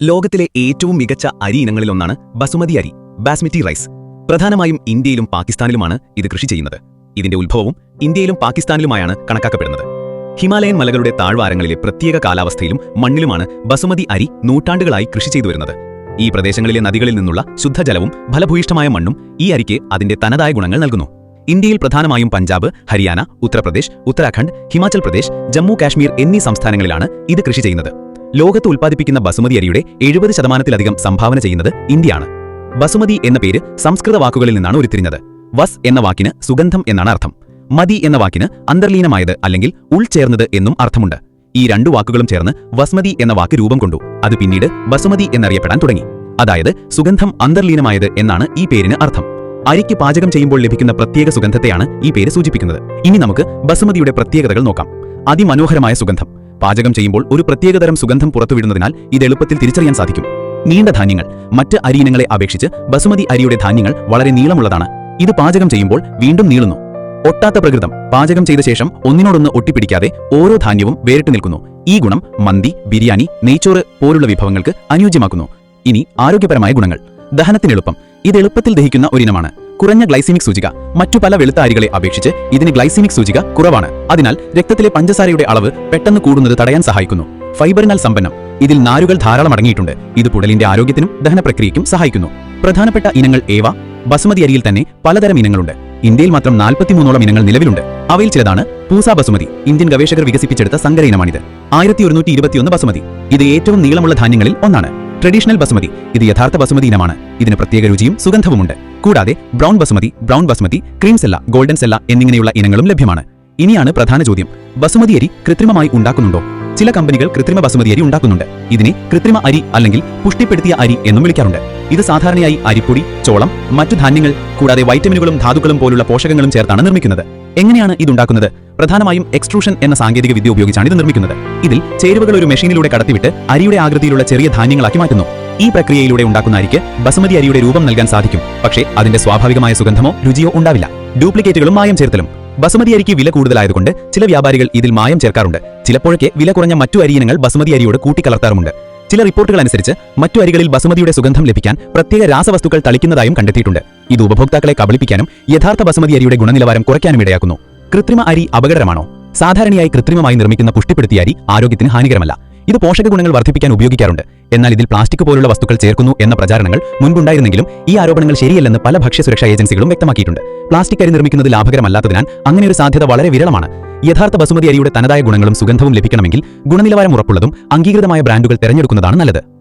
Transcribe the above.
ലോകത്തിലെ ഏറ്റവും മികച്ച അരി ഇനങ്ങളിലൊന്നാണ് ബസുമതി അരി ബാസ്മതി റൈസ്. പ്രധാനമായും ഇന്ത്യയിലും പാകിസ്ഥാനിലുമാണ് ഇത് കൃഷി ചെയ്യുന്നത്. ഇതിന്റെ ഉത്ഭവവും ഇന്ത്യയിലും പാകിസ്ഥാനിലുമായാണ് കണക്കാക്കപ്പെടുന്നത്. ഹിമാലയൻ മലകളുടെ താഴ്വാരങ്ങളിലെ പ്രത്യേക കാലാവസ്ഥയിലും മണ്ണിലുമാണ് ബസുമതി അരി നൂറ്റാണ്ടുകളായി കൃഷി ചെയ്തു വരുന്നത്. ഈ പ്രദേശങ്ങളിലെ നദികളിൽ നിന്നുള്ള ശുദ്ധജലവും ഫലഭൂയിഷ്ഠമായ മണ്ണും ഈ അരിക്ക് അതിന്റെ തനതായ ഗുണങ്ങൾ നൽകുന്നു. ഇന്ത്യയിൽ പ്രധാനമായും പഞ്ചാബ് ഹരിയാന ഉത്തർപ്രദേശ് ഉത്തരാഖണ്ഡ് ഹിമാചൽ പ്രദേശ് ജമ്മു കാശ്മീർ എന്നീ സംസ്ഥാനങ്ങളിലാണ് ഇത് കൃഷി ചെയ്യുന്നത്. ലോകത്ത് ഉൽപ്പാദിപ്പിക്കുന്ന ബസുമതി അരിയുടെ എഴുപത് ശതമാനത്തിലധികം സംഭാവന ചെയ്യുന്നത് ഇന്ത്യയാണ്. ബസുമതി എന്ന പേര് സംസ്കൃത വാക്കുകളിൽ നിന്നാണ് ഉരുത്തിരിഞ്ഞത്. വസ് എന്ന വാക്കിന് സുഗന്ധം എന്നാണ് അർത്ഥം. മതി എന്ന വാക്കിന് അന്തർലീനമായത് അല്ലെങ്കിൽ ഉൾചേർന്നത് എന്നും അർത്ഥമുണ്ട്. ഈ രണ്ടു വാക്കുകളും ചേർന്ന് വസ്മതി എന്ന വാക്ക് രൂപം കൊണ്ടു. അത് പിന്നീട് ബസുമതി എന്നറിയപ്പെടാൻ തുടങ്ങി. അതായത് സുഗന്ധം അന്തർലീനമായത് എന്നാണ് ഈ പേരിന് അർത്ഥം. അരിക്ക് പാചകം ചെയ്യുമ്പോൾ ലഭിക്കുന്ന പ്രത്യേക സുഗന്ധത്തെയാണ് ഈ പേര് സൂചിപ്പിക്കുന്നത്. ഇനി നമുക്ക് ബസുമതിയുടെ പ്രത്യേകതകൾ നോക്കാം. അതിമനോഹരമായ സുഗന്ധം. പാചകം ചെയ്യുമ്പോൾ ഒരു പ്രത്യേകതരം സുഗന്ധം പുറത്തുവിടുന്നതിനാൽ ഇത് എളുപ്പത്തിൽ തിരിച്ചറിയാൻ സാധിക്കും. നീണ്ട ധാന്യങ്ങൾ മറ്റ് അരിയിനങ്ങളെ അപേക്ഷിച്ച് ബസുമതി അരിയുടെ ധാന്യങ്ങൾ വളരെ നീളമുള്ളതാണ്. ഇത് പാചകം ചെയ്യുമ്പോൾ വീണ്ടും നീളുന്നു. ഒട്ടാത്ത പ്രകൃതം പാചകം ചെയ്ത ശേഷം ഒന്നിനോടൊന്ന് ഒട്ടിപ്പിടിക്കാതെ ഓരോ ധാന്യവും വേറിട്ട് നിൽക്കുന്നു. ഈ ഗുണം മന്തി ബിരിയാണി നെയ്ച്ചോറ് പോലുള്ള വിഭവങ്ങൾക്ക് അനുയോജ്യമാക്കുന്നു. ഇനി ആരോഗ്യപരമായ ഗുണങ്ങൾ. ദഹനത്തിനെളുപ്പം ഇത് എളുപ്പത്തിൽ ദഹിക്കുന്ന ഒരിനമാണ്. കുറഞ്ഞ ഗ്ലൈസിമിക് സൂചിക. മറ്റു പല വെളുത്ത അരികളെ അപേക്ഷിച്ച് ഇതിന് ഗ്ലൈസിമിക് സൂചിക കുറവാണ്. അതിനാൽ രക്തത്തിലെ പഞ്ചസാരയുടെ അളവ് പെട്ടെന്ന് കൂടുന്നത് തടയാൻ സഹായിക്കുന്നു. ഫൈബറിനാൽ സമ്പന്നം. ഇതിൽ നാരുകൾ ധാരാളം അടങ്ങിയിട്ടുണ്ട്. ഇത് പുടലിന്റെ ആരോഗ്യത്തിനും ദഹന പ്രക്രിയയ്ക്കും സഹായിക്കുന്നു. പ്രധാനപ്പെട്ട ഇനങ്ങൾ ഏവ? ബസുമതി അരിയിൽ തന്നെ പലതരം ഇനങ്ങളുണ്ട്. ഇന്ത്യയിൽ മാത്രം നാൽപ്പത്തിമൂന്നോളം ഇനങ്ങൾ നിലവിലുണ്ട്. അവയിൽ ചിലതാണ് പൂസ ബസുമതി. ഇന്ത്യൻ ഗവേഷകർ വികസിപ്പിച്ചെടുത്ത സങ്കര ഇനമാണിത്. ആയിരത്തി ഒരുന്നൂറ്റി ഇരുപത്തിയൊന്ന് ബസുമതി. ഇത് ഏറ്റവും നീളമുള്ള ധാന്യങ്ങളിൽ ഒന്നാണ്. ട്രഡീഷണൽ ബസുമതി. ഇത് യഥാർത്ഥ ബസുമതി ഇനമാണ്. ഇതിന് പ്രത്യേക രുചിയും സുഗന്ധവുമുണ്ട്. കൂടാതെ brown basmati brown basmati cream sella golden sella എന്നിങ്ങനെയുള്ള ഇനങ്ങളും ലഭ്യമാണ്. ഇനിയാണ് പ്രധാന ചോദ്യം. ബസുമതി അരി കൃത്രിമമായി ഉണ്ടാക്കുന്നുണ്ടോ? ചില കമ്പനികൾ കൃത്രിമ ബസുമതി അരി ഉണ്ടാക്കുന്നുണ്ട്. ഇതിനെ കൃത്രിമ അരി അല്ലെങ്കിൽ പുഷ്ടിപ്പെടുത്തിയ അരി എന്നും വിളിക്കാറുണ്ട്. ഇത് സാധാരണയായി അരിപ്പൊടി ചോളം മറ്റു ധാന്യങ്ങൾ കൂടാതെ വൈറ്റമിനുകളും ധാതുക്കളും പോലുള്ള പോഷകങ്ങളും ചേർത്താണ് നിർമ്മിക്കുന്നത്. എങ്ങനെയാണ് ഇതുണ്ടാക്കുന്നത്? പ്രധാനമായും എക്സ്ട്രൂഷൻ എന്ന സാങ്കേതിക വിദ്യ ഉപയോഗിച്ചാണ് ഇത് നിർമ്മിക്കുന്നത്. ഇതിൽ ചേരുവകൾ ഒരു മെഷീനിലൂടെ കടത്തിവിട്ട് അരിയുടെ ആകൃതിയിലുള്ള ചെറിയ ധാന്യങ്ങളാക്കി മാറ്റുന്നു. ഈ പ്രക്രിയയിലൂടെ ഉണ്ടാക്കുന്ന അരിക്ക് ബസുമതി അരിയുടെ രൂപം നൽകാൻ സാധിക്കും. പക്ഷേ അതിന്റെ സ്വാഭാവികമായ സുഗന്ധമോ രുചിയോ ഉണ്ടാവില്ല. ഡ്യൂപ്ലിക്കേറ്റുകളും മായം ചേർത്തലും. ബസുമതി അരിക്ക് വില കൂടുതലായതുകൊണ്ട് ചില വ്യാപാരികൾ ഇതിൽ മായം ചേർക്കാറുണ്ട്. ചിലപ്പോഴൊക്കെ വില കുറഞ്ഞ മറ്റു അരിയിനങ്ങൾ ബസുമതി അരിയോട് കൂട്ടിക്കലർത്താറുമുണ്ട്. ചില റിപ്പോർട്ടുകൾ അനുസരിച്ച് മറ്റു അരികളിൽ ബസുമതിയുടെ സുഗന്ധം ലഭിക്കാൻ പ്രത്യേക രാസവസ്തുക്കൾ തളിക്കുന്നതായും കണ്ടെത്തിയിട്ടുണ്ട്. ഇത് ഉപഭോക്താക്കളെ കബളിപ്പിക്കാനും യഥാർത്ഥ ബസുമതി അരിയുടെ ഗുണനിലവാരം കുറയ്ക്കാനും ഇടയാക്കുന്നു. കൃത്രിമ അരി അപകടമാണോ സാധാരണയായി കൃത്രിമമായി നിർമ്മിക്കുന്ന പുഷ്ടിപ്പെടുത്തിയ അരി ആരോഗ്യത്തിന് ഹാനികരമല്ല. ഇത് പോഷക ഗുണങ്ങൾ വർദ്ധിപ്പിക്കാൻ ഉപയോഗിക്കാറുണ്ട്. എന്നാൽ ഇതിൽ പ്ലാസ്റ്റിക് പോലുള്ള വസ്തുക്കൾ ചേർക്കുന്നു എന്ന പ്രചാരണങ്ങൾ മുൻപുണ്ടായിരുന്നെങ്കിലും ഈ ആരോപണങ്ങൾ ശരിയല്ലെന്ന് പല ഭക്ഷ്യസുരക്ഷാ ഏജൻസികളും വ്യക്തമാക്കിയിട്ടുണ്ട്. പ്ലാസ്റ്റിക് അരി നിർമ്മിക്കുന്നത് ലാഭകരമല്ലാത്തതിനാൽ അങ്ങനെയൊരു സാധ്യത വളരെ വിരളമാണ്. യഥാർത്ഥ ബസുമതി അരിയുടെ തനതായ ഗുണങ്ങളും സുഗന്ധവും ലഭിക്കണമെങ്കിൽ ഗുണനിലവാരം ഉറപ്പുള്ളതും അംഗീകൃതമായ ബ്രാൻഡുകൾ തിരഞ്ഞെടുക്കുന്നതാണ് നല്ലത്.